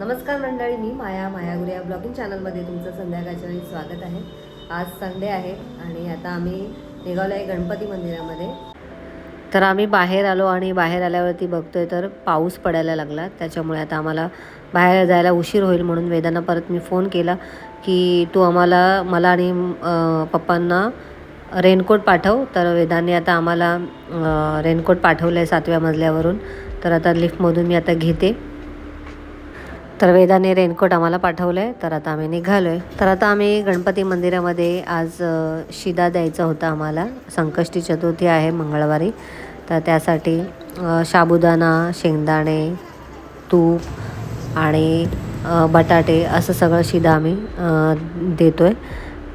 नमस्कार मंडळी मी माया मायागुरी या ब्लॉगिंग चॅनलमध्ये तुमचं संध्याकाळच्या वेळी स्वागत आहे. आज संडे आहे आणि आता आम्ही निघालो आहे गणपती मंदिरामध्ये. तर आम्ही बाहेर आलो आणि बाहेर आल्यावरती बघतोय तर पाऊस पडायला लागला. त्याच्यामुळे आता आम्हाला बाहेर जायला उशीर होईल म्हणून वेदांना परत मी फोन केला की तू आम्हाला मला आणि पप्पांना रेनकोट पाठव. तर वेदांनी आता आम्हाला रेनकोट पाठवलं आहे सातव्या मजल्यावरून. तर आता लिफ्टमधून मी आता घेते. तर वेदाने रेनकोट आम्हाला पाठवलं आहे तर आता आम्ही निघालो आहे तर आता आम्ही गणपती मंदिरामध्ये आज शिदा द्यायचा होता आम्हाला. संकष्टी चतुर्थी आहे मंगळवारी. तर त्यासाठी साबुदाणा शेंगदाणे तूप आणि बटाटे असं सगळं शिदा आम्ही देतो आहे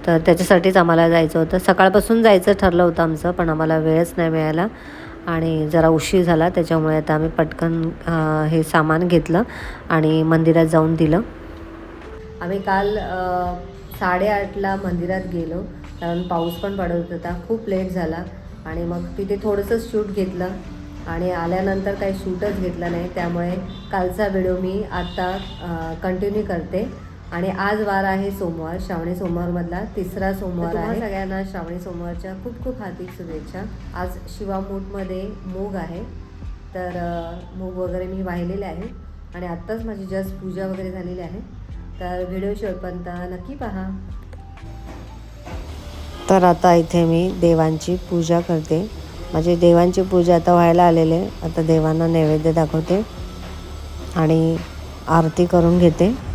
तर त्याच्यासाठीच आम्हाला जायचं होतं. सकाळपासून जायचं ठरलं होतं आमचं पण आम्हाला वेळच नाही मिळाला. आणि जरा उशीर झाला त्याच्यामुळे आता आम्ही पटकन हे सामान घेतलं आणि मंदिरात जाऊन दिलं. आम्ही काल साडेआठला मंदिरात गेलो. कारण पाऊस पण पडत होता खूप लेट झाला. आणि मग तिथे थोडंसं शूट घेतलं आणि आल्यानंतर काही शूटच घेतलं नाही. त्यामुळे कालचा व्हिडिओ मी आत्ता कंटिन्यू करते. आणि आज वार आहे सोमवार श्रावणी सोमवारमधला. तिसरा सोमवार आहे. सगळ्यांना श्रावणी सोमवारच्या खूप खूप हार्दिक शुभेच्छा. आज शिवामूठमध्ये मूग आहे. तर मूग वगैरे मी वाहिलेले आहे. आणि आत्ताच माझी जस्ट पूजा वगैरे झालेली आहे. तर व्हिडिओ शेवटपर्यंत नक्की पहा. तर आता इथे मी देवांची पूजा करते. माझी देवांची पूजा आता व्हायला आलेले. आता देवांना नैवेद्य दाखवते. आणि आरती करून घेते.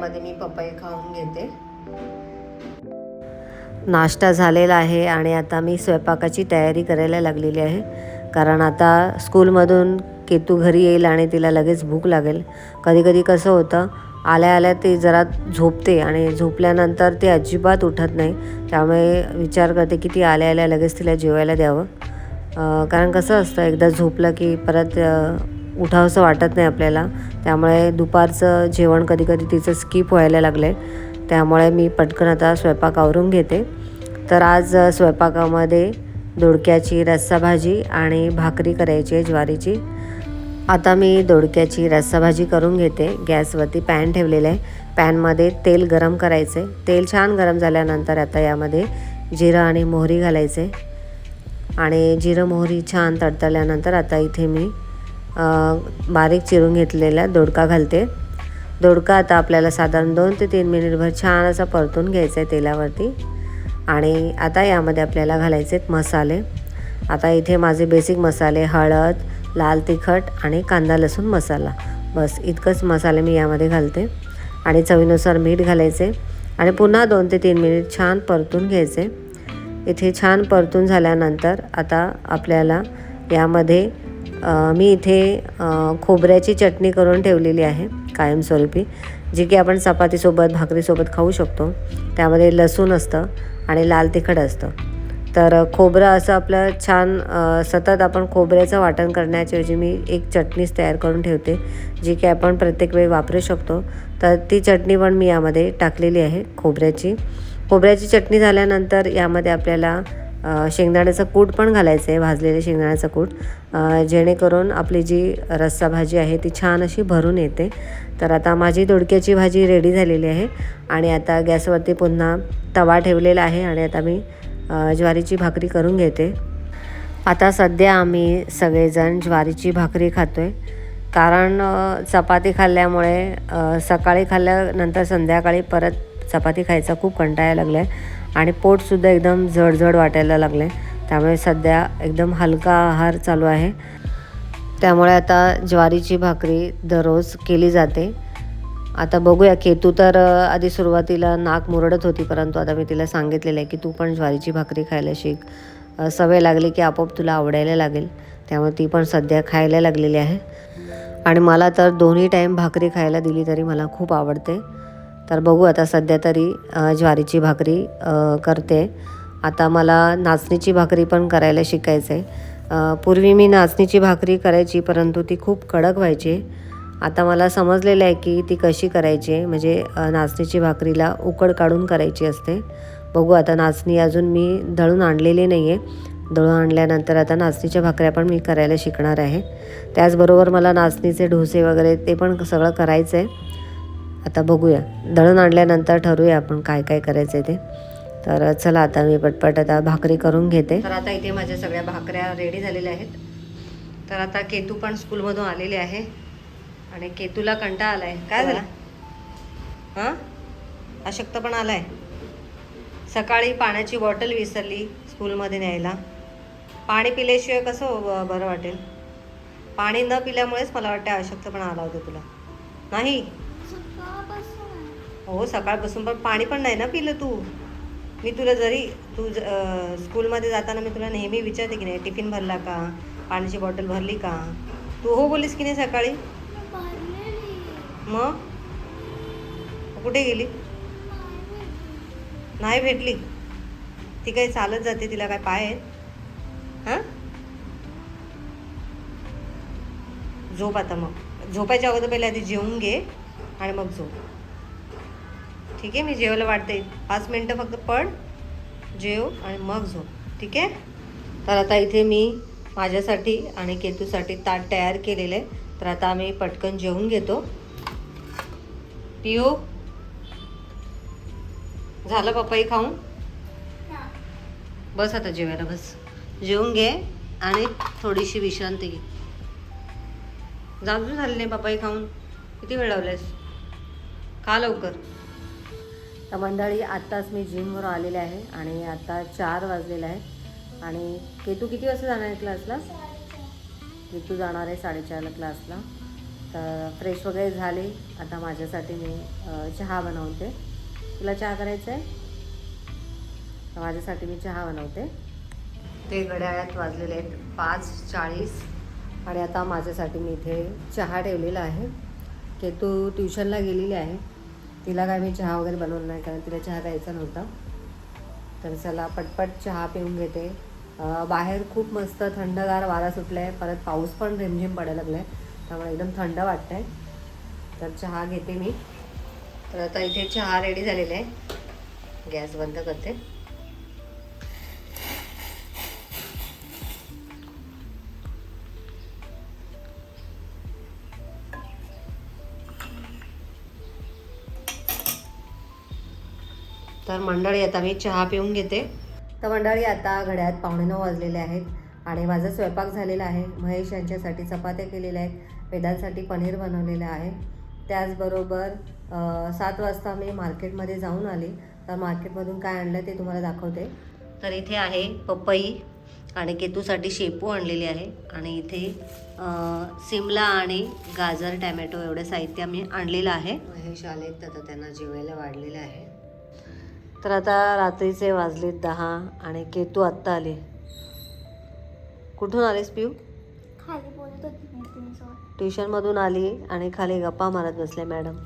त्यामध्ये मी पपई खाऊन घेते. नाश्ता झालेला आहे आणि आता मी स्वयंपाकाची तयारी करायला लागलेली आहे. कारण आता स्कूलमधून केतू घरी येईल आणि तिला लगेच भूक लागेल. कधी कधी कसं होतं आल्या आल्या ती जरा झोपते आणि झोपल्यानंतर ती अजिबात उठत नाही. त्यामुळे विचार करते की ती आल्या आल्या लगेच तिला जेवायला द्यावं. कारण कसं असतं एकदा झोपलं की परत उठावंसं वाटत नाही आपल्याला. त्यामुळे दुपारचं जेवण कधी कधी तिचं स्किप व्हायला लागलं आहे त्यामुळे मी पटकन आता स्वयंपाक आवरून घेते. तर आज स्वयंपाकामध्ये दोडक्याची रस्साभाजी आणि भाकरी करायची आहे ज्वारीची. आता मी दोडक्याची रस्साभाजी करून घेते. गॅसवरती पॅन ठेवलेलं आहे. पॅनमध्ये तेल गरम करायचे तेल छान गरम झाल्यानंतर आता यामध्ये जिरं आणि मोहरी घालायचे आणि जिरं मोहरी छान तडतडल्यानंतर आता इथे मी बारीक चिरून घेतलेला दोडका घालते. दोडका आता आपल्याला साधारण दोन ते तीन मिनिटभर छान असा परतून घ्यायचा आहे तेलावरती. आणि आता यामध्ये आपल्याला घालायचे आहेत मसाले. आता इथे माझे बेसिक मसाले हळद लाल तिखट आणि कांदा लसूण मसाला. बस इतकंच मसाले मी यामध्ये घालते. आणि चवीनुसार मीठ घालायचे. आणि पुन्हा दोन ते तीन मिनिट छान परतून घ्यायचे. इथे छान परतून झाल्यानंतर आता आपल्याला यामध्ये मी इथे खोबऱ्याची चटणी करून ठेवलेली आहे कायमस्वरूपी जी की आपण चपातीसोबत भाकरीसोबत खाऊ शकतो. त्यामध्ये लसूण असतं आणि लाल तिखट असतं. तर खोबरं असं आपलं छान सतत आपण खोबऱ्याचं वाटण करण्याच्याऐवजी मी एक चटणीच तयार करून ठेवते जी की आपण प्रत्येक वेळी वापरू शकतो. तर ती चटणी पण मी यामध्ये टाकलेली आहे खोबऱ्याची. खोबऱ्याची चटणी झाल्यानंतर यामध्ये आपल्याला शेंगदाण्याचं कूट पण घालायचं आहे भाजलेले शेंगदाण्याचं कूट. जेणेकरून आपली जी रस्सा भाजी आहे ती छान अशी भरून येते. तर आता माझी दोडक्याची भाजी रेडी झालेली आहे आणि आता गॅसवरती पुन्हा तवा ठेवलेला आहे आणि आता मी ज्वारीची भाकरी करून घेते. आता सध्या आम्ही सगळेजण ज्वारीची भाकरी खातो आहे कारण चपाती खाल्ल्यामुळे सकाळी खाल्ल्यानंतर संध्याकाळी परत चपाती खायचा खूप कंटाळायला लागला आहे आणि पोटसुद्धा एकदम जडजड वाटायला लागले त्यामुळे सध्या एकदम हलका आहार चालू आहे. त्यामुळे आता ज्वारीची भाकरी दररोज केली जाते. आता बघूया केतू तर आधी सुरुवातीला नाक मुरडत होती परंतु आता मी तिला सांगितलेलं आहे की तू पण ज्वारीची भाकरी खायला शिक. सवय लागली की आपोआप तुला आवडायला लागेल. त्यामुळे ती पण सध्या खायला लागलेली आहे. आणि मला तर दोन्ही टाईम भाकरी खायला दिली तरी मला खूप आवडते. तर बघू आता सध्या तरी ज्वारीची भाकरी करते. आता मला नाचणीची भाकरी पण करायला शिकायचं आहे पूर्वी मी नाचणीची भाकरी करायची परंतु ती खूप कडक व्हायची. आता मला समजलेलं आहे की ती कशी करायची आहे म्हणजे नाचणीची भाकरीला उकड काढून करायची असते. बघू आता नाचणी अजून मी दळून आणलेली नाही आहे दळून आणल्यानंतर आता नाचणीच्या भाकऱ्या पण मी करायला शिकणार आहे. त्याचबरोबर मला नाचणीचे डोसे वगैरे ते पण सगळं करायचं आहे आता बघूया. दळण आणल्यानंतर ठरवूया आपण काय काय करायचं आहे ते. तर चला आता मी पटपट आता भाकरी करून घेते. तर आता इथे माझ्या सगळ्या भाकऱ्या रेडी झालेल्या आहेत. तर आता केतू पण स्कूलमधून आलेले आहे. आणि केतूला कंटा आलाय. काय झाला? हां? अशक्त पण आलाय. सकाळी पाण्याची बॉटल विसरली स्कूलमध्ये न्यायला. पाणी पिल्याशिवाय कसं हो- बरं वाटेल? पाणी न पिल्यामुळेच मला वाटतं अशक्त पण आला होता तुला. नाही? हो सकाळपासून पण पाणी पण नाही ना पिलं तू. मी तुला जरी तू स्कूलमध्ये जाताना मी तुला नेहमी विचारते की नाही टिफिन भरला का? पाण्याची बॉटल भरली का? तू हो बोलीस की नाही सकाळी? मग? कुठे गेली? नाही भेटली. ती काही चालत जाते तिला काय पाय आहेत? हां? झोप आता मग. झोपायच्या अगोदर पहिले आधी जेवून घे. आणि मग झोप. ठीक आहे मी जेवायला वाटते पाच मिनटं फक्त पड जेव आणि मग झोप. ठीक आहे? तर आता इथे मी माझ्यासाठी आणि केतूसाठी ताट तयार केलेलं आहे. तर आता आम्ही पटकन जेवून घेतो. पिऊ झालं पपई खाऊन? बस आता जेवायला बस. जेवून घे आणि थोडीशी विश्रांती घे. जागजू झाली नाही पपई खाऊन. किती वेळ लावलेस? खा लवकर? तर मंडळी आत्ताच मी जिमवर आलेले आहे आणि आता चार वाजलेले आहे आणि केतू किती वाजता जाणार आहे क्लासला? केतू जाणार आहे साडेचारला क्लासला. तर फ्रेश वगैरे झाले. आता माझ्यासाठी मी चहा बनवते. तुला चहा करायचा आहे? तर माझ्यासाठी मी चहा बनवते. ते घड्याळ्यात वाजलेले आहेत पाच चाळीस. आणि आता माझ्यासाठी मी इथे चहा ठेवलेला आहे. केतू ट्युशनला गेलेली आहे. तिला काय मी चहा वगैरे बनवून नाही कारण तिला चहा द्यायचा नव्हता. तर चला पटपट चहा पिऊन घेते. बाहेर खूप मस्त थंडगार वारा सुटला आहे परत पाऊस पण रिमझिम पडायला लागला आहे त्यामुळे एकदम थंड वाटतं आहे तर चहा घेते मी. तर आता इथे चहा रेडी झालेला आहे. गॅस बंद करते. तर मंडळी आता मी चहा पिऊन घेते. तर मंडळी आता घड्यात पावणे नऊ वाजलेले आहेत आणि माझा स्वयंपाक झालेला आहे. महेश यांच्यासाठी चपात्या केलेल्या आहेत. वेदांसाठी पनीर बनवलेलं आहे. त्याचबरोबर सात वाजता मी मार्केटमध्ये जाऊन आले. तर मार्केटमधून काय आणलं ते तुम्हाला दाखवते. तर इथे आहे पपई आणि केतूसाठी शेपू आणलेली आहे. आणि इथे सिमला आणि गाजर टॅमॅटो एवढं साहित्य मी आणलेलं आहे. महेश आले तर त्यांना जेवायला वाढलेलं आहे. तर आता रात्रीचे वाजलेत दहा आणि केतू आत्ता आले. कुठून आलेस पिऊ? खाली बोलत होती मैत्रिणीसोबत ट्युशनमधून आली आणि खाली गप्पा मारत बसले मॅडम.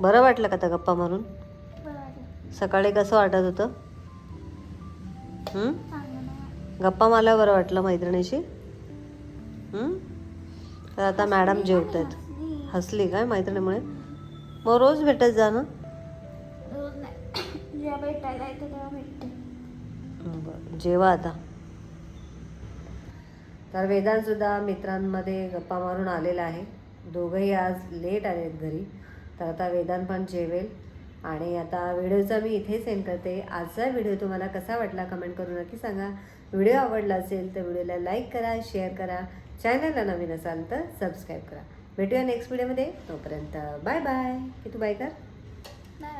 बरं वाटलं का त्या गप्पा मारून? सकाळी कसं वाटत होतं? गप्पा मारल्यावर बरं वाटलं मैत्रिणीशी? हं? तर आता मॅडम जेवत आहेत हसली. काय मैत्रिणीमुळे? मग रोज भेटत जा ना. भेटायला येतं तेव्हा भेटते. जेवा आता. तर वेदांत सुद्धा मित्रांमध्ये गप्पा मारून आलेला आहे. दोघंही आज लेट आलेत घरी. तर आता वेदांत पण जेवेल. आणि आता व्हिडिओचा मी इथे सेंड करते. आजचा व्हिडिओ तुम्हाला कसा वाटला कमेंट करून नक्की सांगा. व्हिडिओ आवडला असेल तर व्हिडिओला लाईक करा शेअर करा. चॅनलला नवीन असाल तर सबस्क्राईब करा. भेटूया नेक्स्ट व्हिडिओमध्ये तोपर्यंत बाय बाय की तू बाय कर नाही